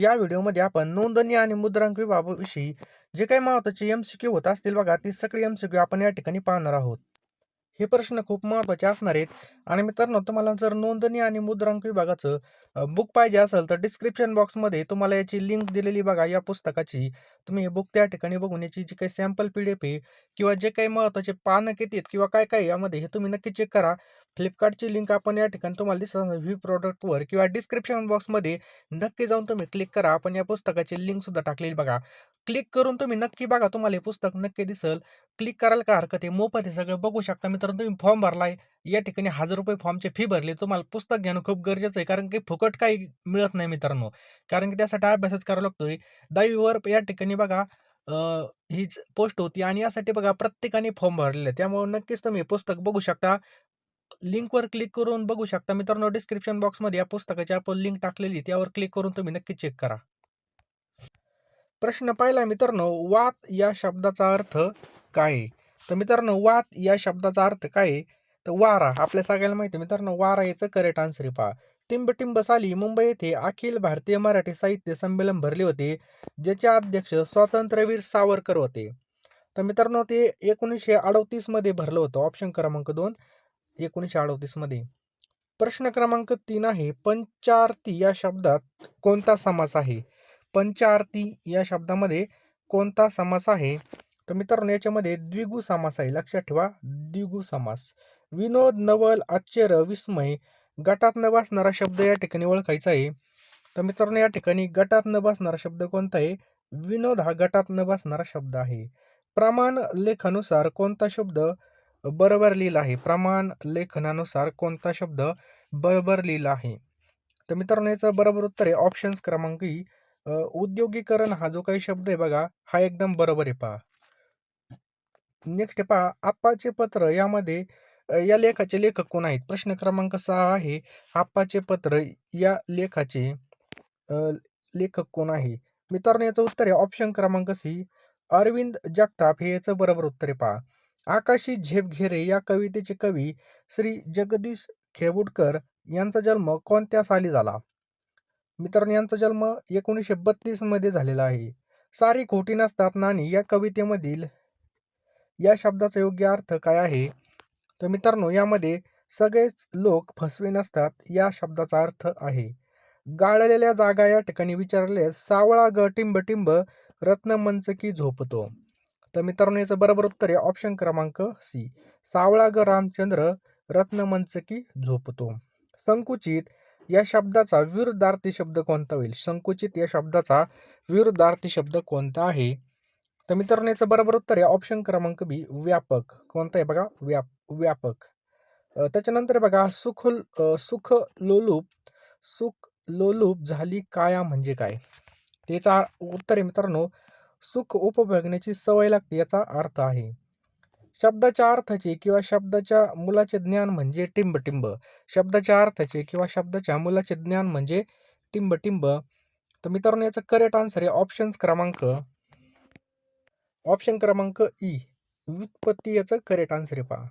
या व्हिडिओमध्ये आपण नोंदणी आणि मुद्रांक विभागाविषयी जे काही महत्त्वाचे एम सी क्यू होत असतील बघा ती सगळी एम सी क्यू आपण या ठिकाणी पाहणार आहोत. हे प्रश्न खूप महत्त्वाचे असणार आहेत आणि मित्रांनो तुम्हाला जर नोंदणी आणि मुद्रांक विभागाचं बुक पाहिजे असेल तर डिस्क्रिप्शन बॉक्समध्ये तुम्हाला याची लिंक दिलेली बघा या पुस्तकाची. तुम्ही हे बुक त्या ठिकाणी बघून याची जी काही सॅम्पल पी डी एफ आहे किंवा जे काही महत्त्वाचे पानं किती आहेत किंवा काय काय यामध्ये हे तुम्ही नक्की चेक करा. फ्लिपकार्टची लिंक आपण या ठिकाणी तुम्हाला दिसत व्ह्यू प्रॉडक्टवर किंवा डिस्क्रिप्शन बॉक्समध्ये नक्की जाऊन तुम्ही क्लिक करा. आपण या पुस्तकाची लिंकसुद्धा टाकलेली बघा. क्लिक करून तुम्ही नक्की बघा तुम्हाला हे पुस्तक नक्की दिसेल. क्लिक करायला का हरकत आहे? मोफत हे सगळं बघू शकता मित्रांनो. तुम्ही फॉर्म भरलाय या ठिकाणी हजार रुपये फॉर्मची फी भरली. तुम्हाला पुस्तक घेणं खूप गरजेचं आहे. कारण की फुकट काही मिळत नाही मित्रांनो. कारण की त्यासाठी अभ्यासच करावा लागतोय. दहावीवर या ठिकाणी बघा हीच पोस्ट होती. आणि यासाठी बघा प्रत्येकाने फॉर्म भरलेला आहे. त्यामुळे नक्कीच तुम्ही पुस्तक बघू शकता. लिंकवर क्लिक करून बघू शकता मित्रांनो डिस्क्रिप्शन बॉक्समध्ये या पुस्तकाची आपण लिंक टाकलेली त्यावर क्लिक करून तुम्ही नक्की चेक करा. प्रश्न पाहिला मित्रांनो वात या शब्दाचा अर्थ काय आहे? तर मित्रांनो वात या शब्दाचा अर्थ काय तर वारा आपल्या सगळ्यांना माहिती आहे मित्रांनो वारा याचं करेक्ट आन्सर पहा. टिंब टिंब साली मुंबई येथे अखिल भारतीय मराठी साहित्य संमेलन भरले होते ज्याचे अध्यक्ष स्वातंत्र्यवीर सावरकर होते. तर मित्रांनो ते एकोणीसशे अडतीसमध्ये भरलं होतं ऑप्शन क्रमांक दोन. एकोणीसशे अडोतीसमध्ये प्रश्न क्रमांक तीन आहे पंचारती या शब्दात कोणता समास आहे? पंचारती या शब्दामध्ये कोणता समास आहे? तर मित्रांनो याच्यामध्ये द्विगु समास आहे. लक्षात ठेवा द्विगु समास. विनोद नवल आश्चर्य विस्मय गटात न बसणारा शब्द या ठिकाणी ओळखायचा आहे. तर मित्रांनो या ठिकाणी गटात न बसणारा शब्द कोणता आहे? विनोद हा गटात न बसणारा शब्द आहे. प्रमाण लेखानुसार कोणता शब्द बरोबर लिहिला आहे. प्रमाण लेखनानुसार कोणता शब्द बरोबर लिहिला आहे? तर मित्रांनो याचं बरोबर उत्तर आहे ऑप्शन्स क्रमांक ई. उद्योगीकरण हा जो काही शब्द आहे बघा हा एकदम बरोबर आहे पहा. नेक्स्ट पहा आप्पाचे पत्र यामध्ये या लेखाचे लेखक कोण आहेत? प्रश्न क्रमांक सहा आहे. आप्पाचे पत्र या लेखाचे लेखक कोण आहे? मित्रांनो याचं उत्तर आहे ऑप्शन क्रमांक सी. अरविंद जगताप हे याचं बरोबर उत्तर आहे पहा. आकाशी झेप घेरे या कवितेचे कवी श्री जगदीश खेबुडकर यांचा जन्म कोणत्या साली झाला? मित्रांनो यांचा जन्म एकोणीसशे बत्तीसमध्ये झालेला आहे. सारी खोटी नसतात नाणी या कवितेमधील. या शब्दाचा योग्य अर्थ काय आहे? तर मित्रांनो यामध्ये सगळेच लोक फसवे नसतात या शब्दाचा अर्थ आहे. गाळलेल्या जागा या ठिकाणी विचारले सावळा ग टिंब टिंब रत्नमंचकी झोपतो. तर मित्रांनो याचं बरोबर उत्तर आहे ऑप्शन क्रमांक सी सावळा ग रामचंद्र रत्नमंचकी झोपतो. संकुचित या शब्दाचा विरुद्धार्थी शब्द कोणता होईल? संकुचित या शब्दाचा विरुद्धार्थी शब्द कोणता आहे? तर मित्रांनो याचं बरोबर उत्तर आहे ऑप्शन क्रमांक बी व्यापक. कोणता आहे बघा? व्याप व्यापक. त्याच्यानंतर बघा सुख सुख लोलूप सुख लोलूप झाली काया म्हणजे काय? त्याचा उत्तर आहे मित्रांनो सुख उपभोगण्याची सवय लागते याचा अर्थ आहे. शब्दाच्या अर्थाचे किंवा शब्दाच्या मुलाचे ज्ञान म्हणजे टिंबटिंब. शब्दाच्या अर्थाचे किंवा शब्दाच्या मुलाचे ज्ञान म्हणजे टिंबटिंब. तर मित्रांनो याचं करेक्ट आन्सर आहे ऑप्शन्स क्रमांक. ऑप्शन क्रमांक ई व्युत्पत्ती याचं करेक्ट आन्सर आहे पहा.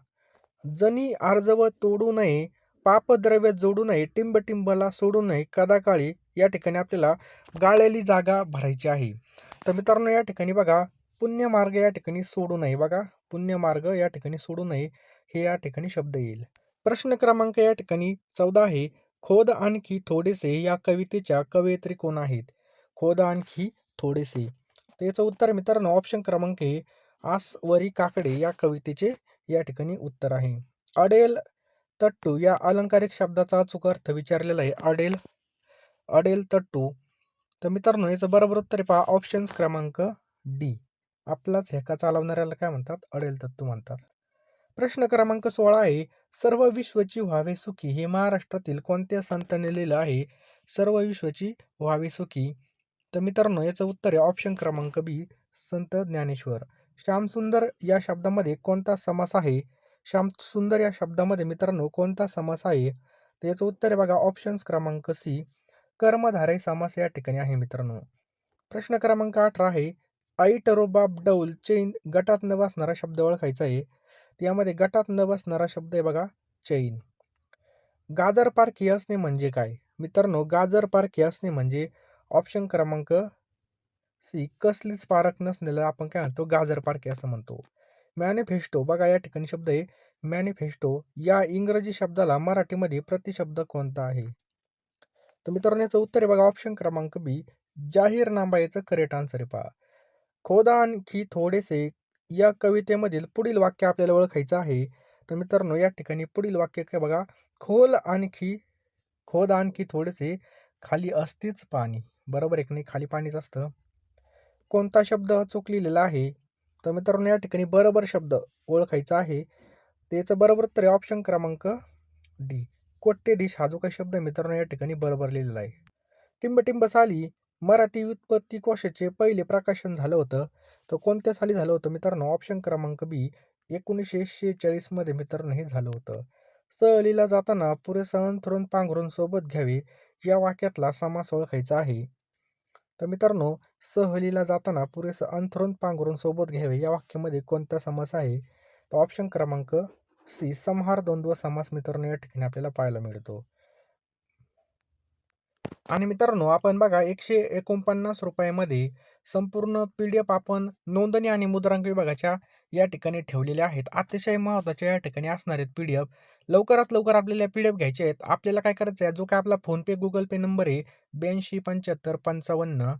जनी आर्जव तोडू नये पापद्रव्य जोडू नये टिंबटिंबला सोडू नये कदाकाळी या ठिकाणी आपल्याला गाळलेली जागा भरायची आहे. तर मित्रांनो या ठिकाणी बघा पुण्यमार्ग या ठिकाणी सोडू नये बघा. पुण्यमार्ग या ठिकाणी सोडू नये हे या ठिकाणी शब्द येईल. प्रश्न क्रमांक या ठिकाणी चौदा आहे. खोद आणखी थोडेसे या कवितेच्या कवयित्री कोण आहेत? खोद आणखी थोडेसे. तर याचं उत्तर मित्रांनो ऑप्शन क्रमांक हे आसवरी काकडे या कवितेचे या ठिकाणी उत्तर आहे. अडेल तट्टू या अलंकारिक शब्दाचा अचूक अर्थ विचारलेला आहे. अडेल अडेल तट्टू तर मित्रांनो याचं बरोबर उत्तर पहा ऑप्शन्स क्रमांक डी आपलाच हेका चालवणाऱ्याला काय म्हणतात? अडेल तत्तू म्हणतात. प्रश्न क्रमांक सोळा आहे सर्व विश्वची व्हावे सुखी हे महाराष्ट्रातील कोणत्या संतांनी लिहिलं आहे? सर्व विश्वची व्हावे सुखी. तर मित्रांनो याचं उत्तर आहे ऑप्शन क्रमांक बी संत ज्ञानेश्वर. श्यामसुंदर या शब्दामध्ये कोणता समास आहे? श्यामसुंदर या शब्दामध्ये मित्रांनो कोणता समास आहे? तर याचं उत्तर आहे बघा ऑप्शन्स क्रमांक सी कर्मधारय समास या ठिकाणी आहे मित्रांनो. प्रश्न क्रमांक अठरा आहे ऐट रोबाब डौल चैन गटात न बसणारा शब्द ओळखायचा आहे. त्यामध्ये गटात न बसणारा शब्द आहे बघा चैन. गाजर पारखी असणे म्हणजे काय? मित्रांनो गाजर पारखी असणे म्हणजे ऑप्शन क्रमांक सी कसलीच पारक नसलेलं आपण काय म्हणतो गाजर पारखे असं म्हणतो. मॅनिफेस्टो बघा या ठिकाणी शब्द आहे मॅनिफेस्टो. या इंग्रजी शब्दाला मराठीमध्ये प्रतिशब्द कोणता आहे? तर मित्रांनो याचं उत्तर आहे बघा ऑप्शन क्रमांक बी जाहीरनामा याचं करेक्ट आन्सर आहे पहा. खोदा आणखी थोडेसे या कवितेमधील पुढील वाक्य आपल्याला ओळखायचं आहे. तर मित्रांनो या ठिकाणी पुढील वाक्य काय बघा? खोल आणखी खोद आणखी थोडेसे खाली असतेच पाणी. बरोबर एक नाही खाली पाणीच असतं. कोणता शब्द अचूक लिहिलेला आहे? तर मित्रांनो या ठिकाणी बरोबर शब्द ओळखायचा आहे. त्याचं बरोबर तर ऑप्शन क्रमांक डी कोट्यधीश हा जो काही शब्द मित्रांनो या ठिकाणी बरोबर लिहिलेला आहे. टिंबटिंब साली मराठी व्युत्पत्ती कोशाचे पहिले प्रकाशन झालं होतं. तर कोणत्या साली झालं होतं मित्रांनो? ऑप्शन क्रमांक बी एकोणीसशे शेहेचाळीसमध्ये मित्रांनो हे झालं होतं. सहलीला जाताना पुरेसं अंथरून पांघरून सोबत घ्यावे या वाक्यातला समास ओळखायचा आहे. तर मित्रांनो सहलीला जाताना पुरेसं अंथरून पांघरून सोबत घ्यावे या वाक्यामध्ये कोणता समास आहे? तर ऑप्शन क्रमांक सी संहार द्वंद्व समास मित्रांनो या ठिकाणी आपल्याला पाहायला मिळतो. आणि मित्रांनो आपण बघा एकशे एकोणपन्नास रुपयामध्ये संपूर्ण पी डी एफ आपण नोंदणी आणि मुद्रांक विभागाच्या या ठिकाणी ठेवलेल्या आहेत. अतिशय महत्त्वाच्या या ठिकाणी असणार आहेत पी डी एफ. लवकरात लवकर आपल्याला पी डी एफ घ्यायचे आहेत. आपल्याला काय करायचं आहे जो काय आपला फोनपे गुगल पे नंबर आहे ब्याऐंशी पंच्याहत्तर पंचावन्न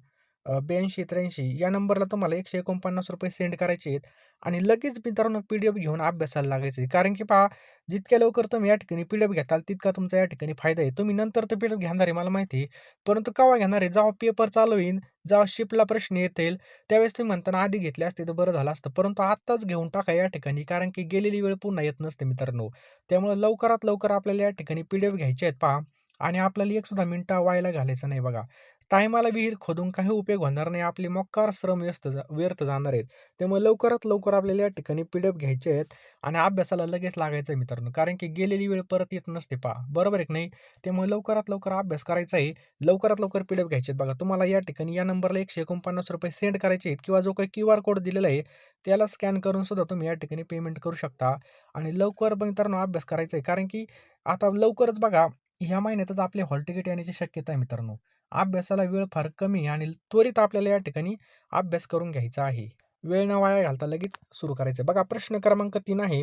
ब्याऐंशी त्र्याऐंशी या नंबरला तुम्हाला एकशे एकोणपन्नास रुपये सेंड करायचे आहेत आणि लगेच मित्रांनो पी डी एफ घेऊन अभ्यासाला लागायचे कारण की पहा जितक्या लवकर तुम्ही या ठिकाणी पी डी एफ घेताल तितका तुमचा या ठिकाणी फायदा आहे. तुम्ही नंतर तर पी डी एफ घेणार आहे मला माहिती आहे. परंतु केव्हा घेणार आहे? जेव्हा पेपर चालू होईल जेव्हा शिपला प्रश्न येतील त्यावेळेस तुम्ही म्हणताना आधी घेतले असते तर बरं झालं असतं. परंतु आत्ताच घेऊन टाका या ठिकाणी कारण की गेलेली वेळ पुन्हा येत नसते मित्रांनो. त्यामुळे लवकरात लवकर आपल्याला या ठिकाणी पी डी एफ घ्यायचे आहेत पहा. आणि आपल्याला एक सुद्धा व्हायला घालायचं नाही बघा. टायमाला विहीर खोदून काही उपयोग होणार नाही. आपले मोक्कार श्रम व्यस्त जा व्यर्थ जाणार आहेत. त्यामुळे लवकरात लवकर आपल्याला या ठिकाणी पी डी घ्यायचे आहेत आणि अभ्यासाला लगेच लागायचं आहे मित्रांनो. कारण की गेलेली वेळ परत येत नसते पहा. बरोबर आहे की नाही? त्यामुळे लवकरात लवकर अभ्यास करायचा आहे. लवकरात लवकर पी घ्यायचे आहेत बघा. तुम्हाला या ठिकाणी या नंबरला एकशे एकोणपन्नास रुपये सेंड करायचे आहेत किंवा जो काही क्यू आर कोड दिलेला आहे त्याला स्कॅन करून सुद्धा तुम्ही या ठिकाणी पेमेंट करू शकता. आणि लवकर मित्रांनो अभ्यास करायचा आहे. कारण की आता लवकरच बघा ह्या महिन्यातच आपले हॉल तिकीट येण्याची शक्यता आहे मित्रांनो. अभ्यासाला वेळ फार कमी आणि त्वरित आपल्याला या ठिकाणी अभ्यास करून घ्यायचा आहे. वेळ न वाया घालता लगेच सुरू करायचं. बघा प्रश्न क्रमांक तीन आहे.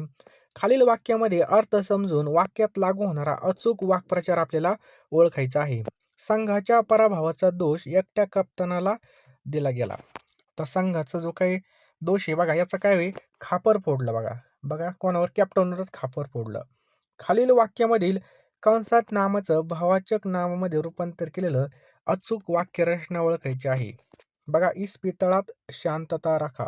खालील वाक्यामध्ये अर्थ समजून वाक्यात लागू होणारा अचूक वाक्प्रचार आपल्याला ओळखायचा आहे. संघाच्या पराभवाचा दोष एकट्या कप्तानाला दिला गेला. तर संघाचा जो काही दोष आहे बघा याचा काय होईल? खापर फोडलं बघा. बघा कोणावर? कॅप्टनवरच खापर फोडलं. खालील वाक्यामधील कंसात नामाचं भावाचक नामामध्ये रूपांतर केलेलं अचूक वाक्यरचना ओळखायची आहे. बघा इस्पितळात शांतता राखा.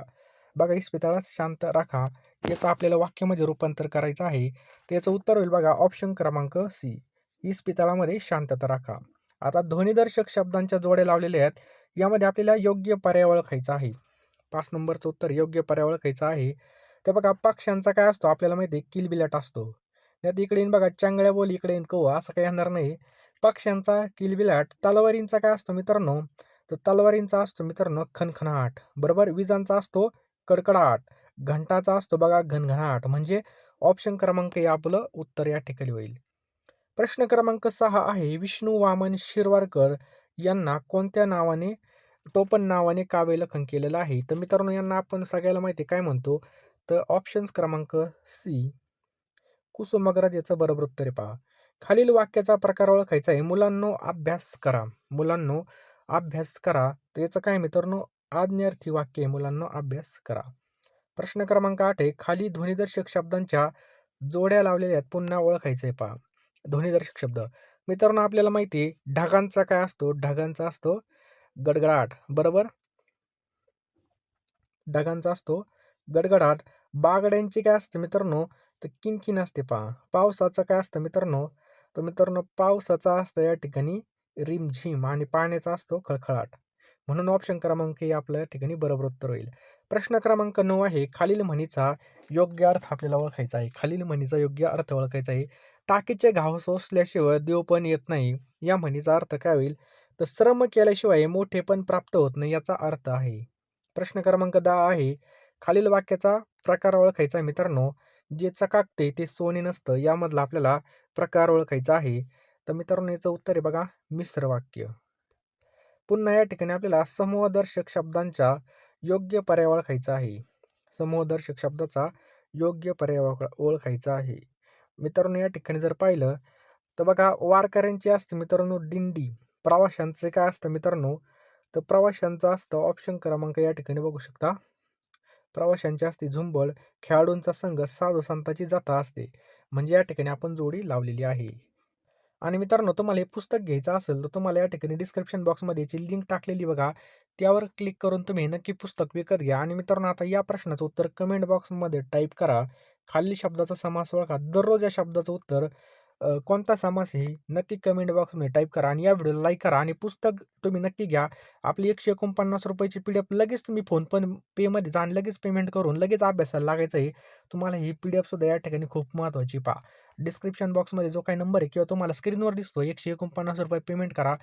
बघा इस्पितळात शांत राखा. याचं आपल्याला वाक्यामध्ये रूपांतर करायचं आहे. त्याचं उत्तर होईल बघा ऑप्शन क्रमांक सी इस्पितळामध्ये शांतता राखा. आता ध्वनिदर्शक शब्दांच्या जोड्या लावलेल्या आहेत. यामध्ये आपल्याला योग्य पर्याय ओळखायचा आहे. पाच नंबरचं उत्तर योग्य पर्याय ओळखायचं आहे. तर बघा पक्ष्यांचा काय असतो? आपल्याला माहिती आहे किलबिलाट असतो. त्यात इकडे येईन बघा चांगल्या बोल इकडे येईन कौ असं काही येणार नाही. पक्ष्यांचा किलबिलाट तलवारींचा काय असतो मित्रांनो? तर तलवारींचा असतो मित्रांनो खनखनाट. बरोबर? विजांचा असतो कडकडाट. घंटाचा असतो बघा घनघनाट. म्हणजे ऑप्शन क्रमांक हे आपलं उत्तर या ठिकाणी होईल. प्रश्न क्रमांक सहा आहे विष्णू वामन शिरवारकर यांना कोणत्या नावाने टोपण नावाने काव्यलेखन केलेलं आहे? तर मित्रांनो यांना आपण सगळ्याला माहिती काय म्हणतो? तर ऑप्शन्स क्रमांक सी. कुसुमग्रज याचं बरोबर उत्तर पहा. खालील वाक्याचा प्रकार ओळखायचा आहे. मुलांनो अभ्यास करा. मुलांनो अभ्यास करा. त्याचं काय मित्रांनो? आज्ञार्थी वाक्य आहे. मुलांनो अभ्यास करा. प्रश्न क्रमांक आठ आहे. खाली ध्वनिदर्शक शब्दांच्या जोड्या लावलेल्या आहेत. पुन्हा ओळखायचं आहे पहा. ध्वनिदर्शक शब्द. मित्रांनो आपल्याला माहिती आहे ढगांचा काय असतो? ढगांचा असतो गडगडाट. बरोबर? ढगांचा असतो गडगडाट. बागड्यांची काय असते मित्रांनो? तर किनकिन असते पहा. पावसाचं काय असतं मित्रांनो? तर मित्रांनो पावसाचा असतं या ठिकाणी रिमझिम आणि पाण्याचा असतो खळखळाट. म्हणून ऑप्शन क्रमांक हे आपल्या ठिकाणी बरोबर उत्तर होईल. प्रश्न क्रमांक नऊ आहे खालील म्हणीचा योग्य अर्थ आपल्याला ओळखायचा आहे. खालील म्हणीचा योग्य अर्थ ओळखायचा आहे. टाकीचे घाव सोसल्याशिवाय देव पण येत नाही. या म्हणीचा अर्थ काय होईल? तर श्रम केल्याशिवाय मोठेपण प्राप्त होत नाही याचा अर्थ आहे. प्रश्न क्रमांक दहा आहे. खालील वाक्याचा प्रकार ओळखायचा मित्रांनो. जे चकाकते ते सोने नसतं यामधला आपल्याला प्रकार ओळखायचा आहे. तर मित्रांनो याचं उत्तर आहे बघा मिश्र वाक्य. पुन्हा या ठिकाणी आपल्याला समूहदर्शक शब्दांचा योग्य पर्याय ओळखायचा आहे. समूहदर्शक शब्दाचा योग्य पर्याय ओळखायचा आहे. मित्रांनो या ठिकाणी जर पाहिलं तर बघा वारकऱ्यांची असते मित्रांनो दिंडी. प्रवाशांचे काय असतं मित्रांनो तर प्रवाशांचं असतं ऑप्शन क्रमांक या ठिकाणी बघू शकता. प्रवाशांची असते झुंबळ खेळाडूंचा संघ साधू संतांची जाता असते. म्हणजे या ठिकाणी आपण जोडी लावलेली आहे. आणि मित्रांनो तुम्हाला हे पुस्तक घ्यायचं असेल तर तुम्हाला या ठिकाणी डिस्क्रिप्शन बॉक्समध्ये याची लिंक टाकलेली बघा त्यावर क्लिक करून तुम्ही नक्की पुस्तक विकत घ्या. आणि मित्रांनो आता या प्रश्नाचं उत्तर कमेंट बॉक्समध्ये टाईप करा. खालील शब्दाचा समास ओळखा. दररोज या शब्दाचं उत्तर कोणता समास आहे नक्की कमेंट बॉक्समध्ये टाईप करा आणि या व्हिडिओला लाईक करा आणि पुस्तक तुम्ही नक्की घ्या. आपली एकशे एकोणपन्नास रुपयाची पी डी एफ लगेच तुम्ही फोन पण पेमध्ये जा आणि लगेच पेमेंट करून लगेच अभ्यासाला लागायचं आहे. तुम्हाला ही पी डी एफ सुद्धा या ठिकाणी खूप महत्त्वाची पहा. डिस्क्रिप्शन बॉक्समध्ये जो काही नंबर आहे किंवा तुम्हाला स्क्रीनवर दिसतो एकशे एकोणपन्नास रुपये पेमेंट करा.